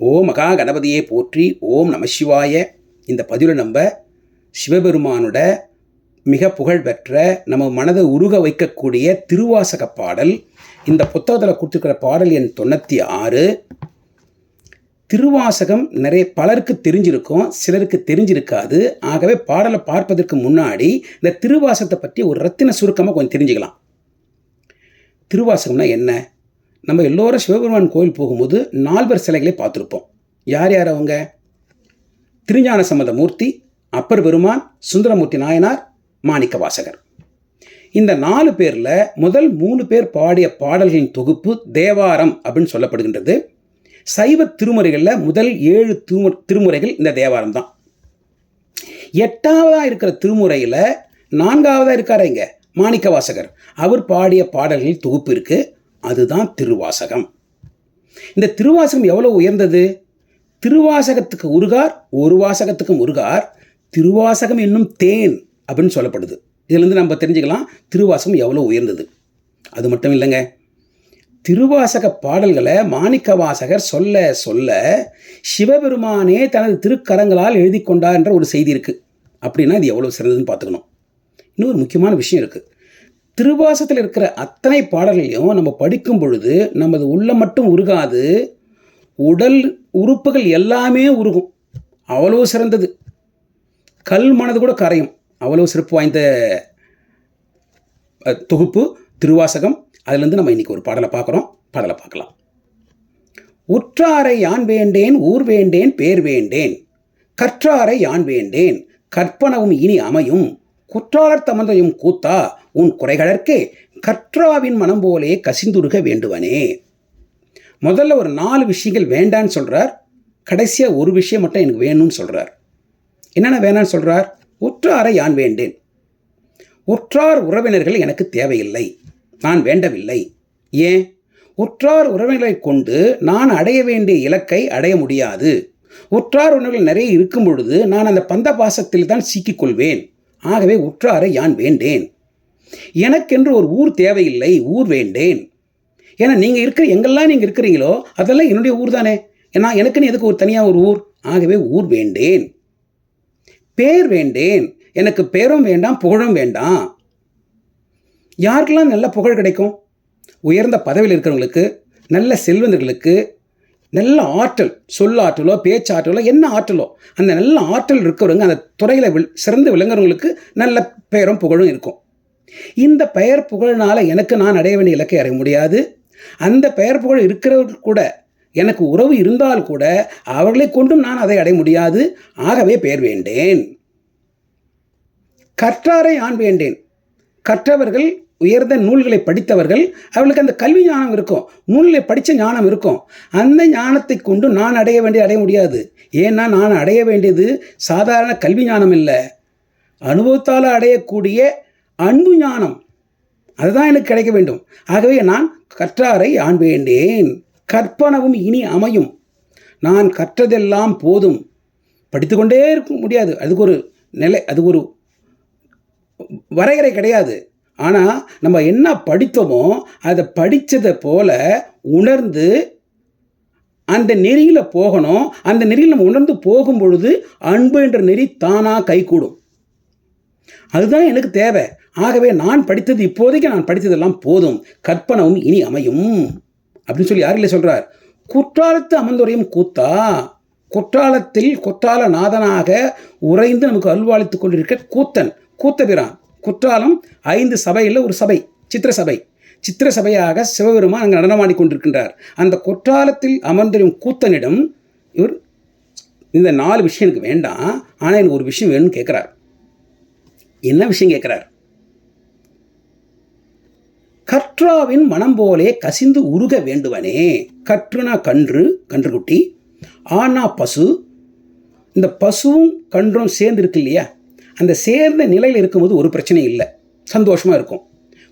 ஓம் மகா கணபதியை போற்றி ஓம் நமசிவாய இந்த பதிவில் நம்ம சிவபெருமானோட மிக புகழ்பெற்ற நம்ம மனதை உருக வைக்கக்கூடிய திருவாசக பாடல். இந்த புத்தகத்தில் கொடுத்துருக்கிற பாடல் எண் தொண்ணூற்றி ஆறு. திருவாசகம் நிறைய பலருக்கு தெரிஞ்சிருக்கும் சிலருக்கு தெரிஞ்சிருக்காது. ஆகவே பாடலை பார்ப்பதற்கு முன்னாடி இந்த திருவாசகத்தை பற்றி ஒரு ரத்தின சுருக்கமாக கொஞ்சம் தெரிஞ்சுக்கலாம். திருவாசகம்னா என்ன? நம்ம எல்லோரும் சிவபெருமான் கோயில் போகும்போது நால்வர் சிலைகளை பார்த்துருப்போம். யார் யார் அவங்க? திருஞான சம்பந்த மூர்த்தி அப்பர் பெருமான் சுந்தரமூர்த்தி நாயனார் மாணிக்க வாசகர். இந்த நாலு பேரில் முதல் மூணு பேர் பாடிய பாடல்களின் தொகுப்பு தேவாரம் அப்படின்னு சொல்லப்படுகின்றது. சைவ திருமுறைகளில் முதல் ஏழு திருமு திருமுறைகள் இந்த தேவாரம் தான் எட்டாவதாக இருக்கிற திருமுறையில் நான்காவதாக இருக்காருங்க மாணிக்க வாசகர். அவர் பாடிய பாடல்களின் தொகுப்பு இருக்குது அதுதான் திருவாசகம். இந்த திருவாசகம் எவ்வளோ உயர்ந்தது? திருவாசகத்துக்கு உருகார் ஒரு வாசகத்துக்கும் உருகார். திருவாசகம் என்னும் தேன் அப்படின்னு சொல்லப்படுது. இதிலிருந்து நம்ம தெரிஞ்சுக்கலாம் திருவாசகம் எவ்வளோ உயர்ந்தது. அது மட்டும் இல்லைங்க. திருவாசக பாடல்களை மாணிக்க வாசகர் சொல்ல சொல்ல சிவபெருமானே தனது திருக்கரங்களால் எழுதி கொண்டார் என்ற ஒரு செய்தி இருக்குது அப்படின்னா இது எவ்வளோ சிறந்ததுன்னு பார்த்துக்கணும். இன்னொரு முக்கியமான விஷயம் இருக்குது திருவாசத்தில் இருக்கிற அத்தனை பாடல்களையும் நம்ம படிக்கும் பொழுது நமது உள்ள மட்டும் உருகாது. உடல் உறுப்புகள் எல்லாமே உருகும். அவ்வளோ சிறந்தது. கல் மனது கூட கரையும். அவ்வளோ சிறப்பு வாய்ந்த தொகுப்பு திருவாசகம். அதுலேருந்து நம்ம இன்றைக்கி ஒரு பாடலை பார்க்குறோம். பாடலை பார்க்கலாம். உற்றாரை யான் வேண்டேன் ஊர் வேண்டேன் பேர் வேண்டேன். கற்றாரை யான் வேண்டேன் கற்பனவும் இனி அமையும். குற்றாளர் தமந்தையும் கூத்தா உன் குறைகளற்கே கற்றாவின் மனம் போலே கசிந்துருக வேண்டுவனே. முதல்ல ஒரு நாலு விஷயங்கள் வேண்டான்னு சொல்கிறார் கடைசியாக ஒரு விஷயம் மட்டும் எனக்கு வேணும்னு சொல்கிறார் என்னென்ன வேணான்னு சொல்கிறார் உற்றாரை யான் வேண்டேன்? உற்றார் உறவினர்கள் எனக்கு தேவையில்லை. நான் வேண்டவில்லை. ஏன்? உற்றார் உறவினர்களை கொண்டு நான் அடைய வேண்டிய இலக்கை அடைய முடியாது. உற்றார் உறவினர்கள் நிறைய இருக்கும் பொழுது நான் அந்த பந்த பாசத்தில் தான் சிக்கிக்கொள்வேன். ஆகவே உற்றாரை யான் வேண்டேன்? எனக்கென்று ஒரு ஊர் தேவையில்லை ஊர் வேண்டேன். ஏன்னா நீங்கள் இருக்கிற எங்கெல்லாம் நீங்கள் இருக்கிறீங்களோ அதெல்லாம் என்னுடைய ஊர் தானே. ஏன்னா எனக்குன்னு எதுக்கு ஒரு தனியாக ஒரு ஊர்? ஆகவே ஊர் வேண்டேன். பேர் வேண்டேன். எனக்கு பேரும் வேண்டாம் புகழும் வேண்டாம். யாருக்கெல்லாம் நல்ல புகழ் கிடைக்கும்? உயர்ந்த பதவியில் இருக்கிறவங்களுக்கு நல்ல செல்வந்தர்களுக்கு நல்ல ஆற்றல் சொல்லாற்றலோ பேச்சாற்றலோ என்ன ஆற்றலோ அந்த நல்ல ஆற்றல் இருக்கிறவங்க அந்த துறையில் சிறந்து விளங்குறவங்களுக்கு நல்ல பெயரும் புகழும் இருக்கும். இந்த பெயர் புகழ்னால எனக்கு நான் அடைய வேண்டிய இலக்கை அடைய முடியாது. அந்த பெயர் புகழ் இருக்கிறவர்கள் கூட எனக்கு உறவு இருந்தால் கூட அவர்களை கொண்டும் நான் அதை அடைய முடியாது. ஆகவே பெயர் வேண்டேன். கற்றாரை ஆண் வேண்டேன். கற்றவர்கள் உயர்ந்த நூல்களை படித்தவர்கள் அவர்களுக்கு அந்த கல்வி ஞானம் இருக்கும் நூல்களை படித்த ஞானம் இருக்கும். அந்த ஞானத்தை கொண்டு நான் அடைய வேண்டிய அடைய முடியாது. ஏன்னா நான் அடைய வேண்டியது சாதாரண கல்வி ஞானம் இல்லை. அனுபவத்தால் அடையக்கூடிய அன்பு ஞானம். அதுதான் எனக்கு கிடைக்க வேண்டும். ஆகவே நான் கற்றாரை ஆண் வேண்டேன் கற்பனவும் இனி அமையும். நான் கற்றதெல்லாம் போதும். படித்துக்கொண்டே இருக்க முடியாது. அதுக்கு ஒரு நிலை அது ஒரு வரையறை கிடையாது. ஆனால் நம்ம என்ன படித்தோமோ அதை படித்ததை போல உணர்ந்து அந்த நெறியில் போகணும். அந்த நெறியில் நம்ம உணர்ந்து போகும் பொழுது அன்பு என்ற நெறி தானாக கைகூடும். அதுதான் எனக்கு தேவை. ஆகவே நான் படித்தது இப்போதைக்கு நான் படித்ததெல்லாம் போதும். கற்பனவும் இனி அமையும். அப்படின்னு சொல்லி யாரில் சொல்கிறார் குற்றாலத்து அமர்ந்துரையும் கூத்தா? குற்றாலத்தில் குற்றால நாதனாக உறைந்து நமக்கு அல்வாளித்துக் கொண்டிருக்க கூத்தன் கூத்தபிரான் குற்றாலம் ஐந்து சபையில் ஒரு சபை சித்திர சபை. சித்திர சபையாக சிவபெருமான் அங்கே நடனமாடி கொண்டிருக்கின்றார். அந்த குற்றாலத்தில் அமர்ந்திரும் கூத்தனிடம் இவர் இந்த நாலு விஷயம் எனக்கு வேண்டாம் ஆனால் எனக்கு ஒரு விஷயம் வேணும்னு கேட்குறார். என்ன விஷயம் கேட்குறார்? கற்றாவின் மனம் போலே கசிந்து உருக வேண்டுவனே. கற்றுனா கன்று கன்றுக்குட்டி. ஆனா பசு இந்த பசுவும் கன்றும் சேர்ந்து இருக்கு இல்லையா? அந்த சேர்ந்த நிலையில் இருக்கும்போது ஒரு பிரச்சனை இல்லை. சந்தோஷமாக இருக்கும்.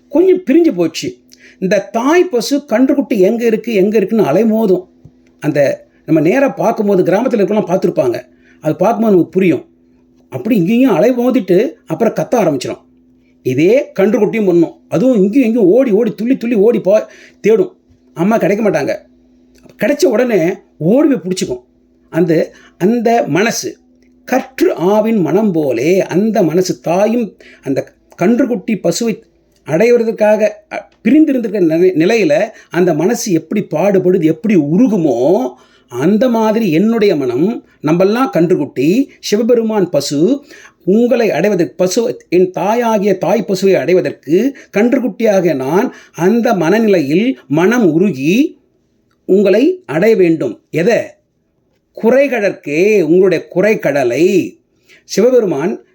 கொஞ்சம் பிரிஞ்சு போச்சு. இந்த தாய் பசு கன்றுக்குட்டி எங்கே இருக்குது எங்கே இருக்குன்னு அலைமோதும். அந்த நம்ம நேராக பார்க்கும்போது கிராமத்தில் இருக்கலாம் பார்த்துருப்பாங்க. அது பார்க்கும்போது நமக்கு புரியும். அப்படி இங்கேயும் அலை மோதிட்டு அப்புறம் கத்த ஆரம்பிச்சிடும் இதே கன்றுக்குட்டியும் பண்ணும். அதுவும் இங்கேயும் இங்கேயும் ஓடி ஓடி துள்ளி துள்ளி ஓடி போ தேடும். அம்மா கிடைக்க மாட்டாங்க. கிடைச்ச உடனே ஓடி போய் பிடிச்சிக்கும். அந்த அந்த மனசு கற்று ஆவின் மனம் போலே அந்த மனசு தாயும் அந்த கன்றுக்குட்டி பசுவை அடைவதற்காக அ, பிரிந்திருந்திருக்கிற நிலை நிலையில் அந்த மனசு எப்படி பாடுபடுது எப்படி உருகுமோ அந்த மாதிரி என்னுடைய மனம் நம்மெல்லாம் கன்றுக்குட்டி சிவபெருமான் பசு உங்களை அடைவதற்கு பசு என் தாயாகிய தாய் பசுவை அடைவதற்கு கன்றுக்குட்டியாக நான் அந்த மனநிலையில் மனம் உருகி உங்களை அடைய வேண்டும். எதை? குறைகடற்கே உங்களுடைய குறைக்கடலை சிவபெருமான்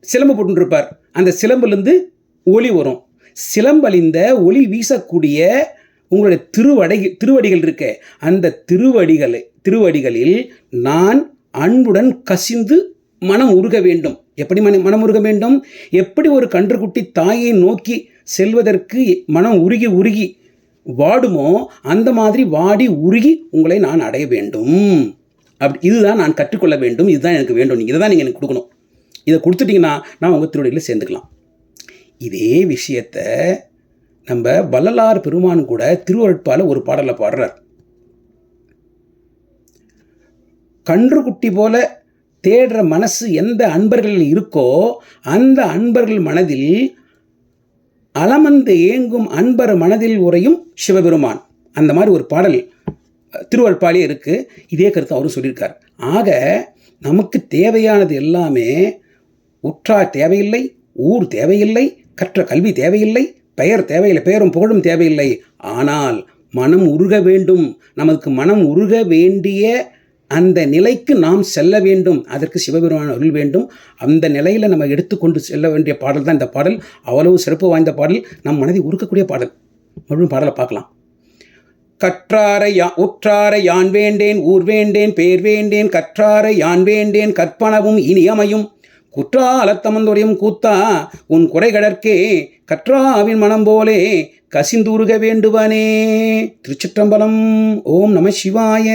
சிலம்பு போட்டுருப்பார். அந்த சிலம்புலேருந்து ஒளி வரும். சிலம்பழிந்த ஒளி வீசக்கூடிய உங்களுடைய திருவடை திருவடிகள் இருக்க அந்த திருவடிகளை திருவடிகளில் நான் அன்புடன் கசிந்து மனம் உருக வேண்டும். எப்படி மன மனம் உருக வேண்டும்? எப்படி ஒரு கன்றுக்குட்டி தாயை நோக்கி செல்வதற்கு மனம் உருகி உருகி வாடுமோ அந்த மாதிரி வாடி உருகி உங்களை நான் அடைய வேண்டும். அப்படி இதுதான் நான் கற்றுக்கொள்ள வேண்டும். இதுதான் எனக்கு வேண்டும். நீங்கள் இதை தான் நீங்கள் எனக்கு கொடுக்கணும். இதை கொடுத்துட்டிங்கன்னா நான் உங்கள் திருவடியில் சேர்ந்துக்கலாம். இதே விஷயத்தை நம்ம வள்ளலார் பெருமான் கூட திருவருட்பால் ஒரு பாடலை பாடுறார். கன்று குட்டி போல தேடுற மனசு எந்த அன்பர்களில் இருக்கோ அந்த அன்பர்கள் மனதில் அலமந்து ஏங்கும் அன்பர் மனதில் உறையும் சிவபெருமான். அந்த மாதிரி ஒரு பாடல் திருவள்பாலே இருக்குது இதே கருத்து அவரும் சொல்லியிருக்கார். ஆக நமக்கு தேவையானது எல்லாமே உற்றார் தேவையில்லை ஊர் தேவையில்லை கற்ற கல்வி தேவையில்லை பெயர் தேவையில்லை பெயரும் புகழும் தேவையில்லை. ஆனால் மனம் உருக வேண்டும். நமக்கு மனம் உருக வேண்டிய அந்த நிலைக்கு நாம் செல்ல வேண்டும். அதற்கு சிவபெருமான் அருள் வேண்டும். அந்த நிலையில் நம்ம எடுத்துக்கொண்டு செல்ல வேண்டிய பாடல் தான் இந்த பாடல். அவ்வளவு சிறப்பு வாய்ந்த பாடல். நம் மனதை உருக்கக்கூடிய பாடல். மறுபடியும் பாடலை பார்க்கலாம். கற்றாரை யா உற்றாரை யான் வேண்டேன் ஊர் வேண்டேன் பேர் வேண்டேன் கற்றாரை யான் வேண்டேன் கற்பனவும் இனியமையும். குற்றா குற்றாலத்தமந்துரையும் கூத்தா உன் குறைகடற்கே கற்றாவின் மனம் போலே கசிந்துருக வேண்டுவனே. திருச்சிற்றம்பலம் ஓம் நம சிவாய.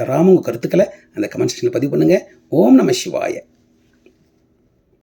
தராம உங்கள் கருத்துக்களை அந்த கமெண்ட் செக்ஷனில் பதிவு பண்ணுங்கள் ஓம் நம சிவாய.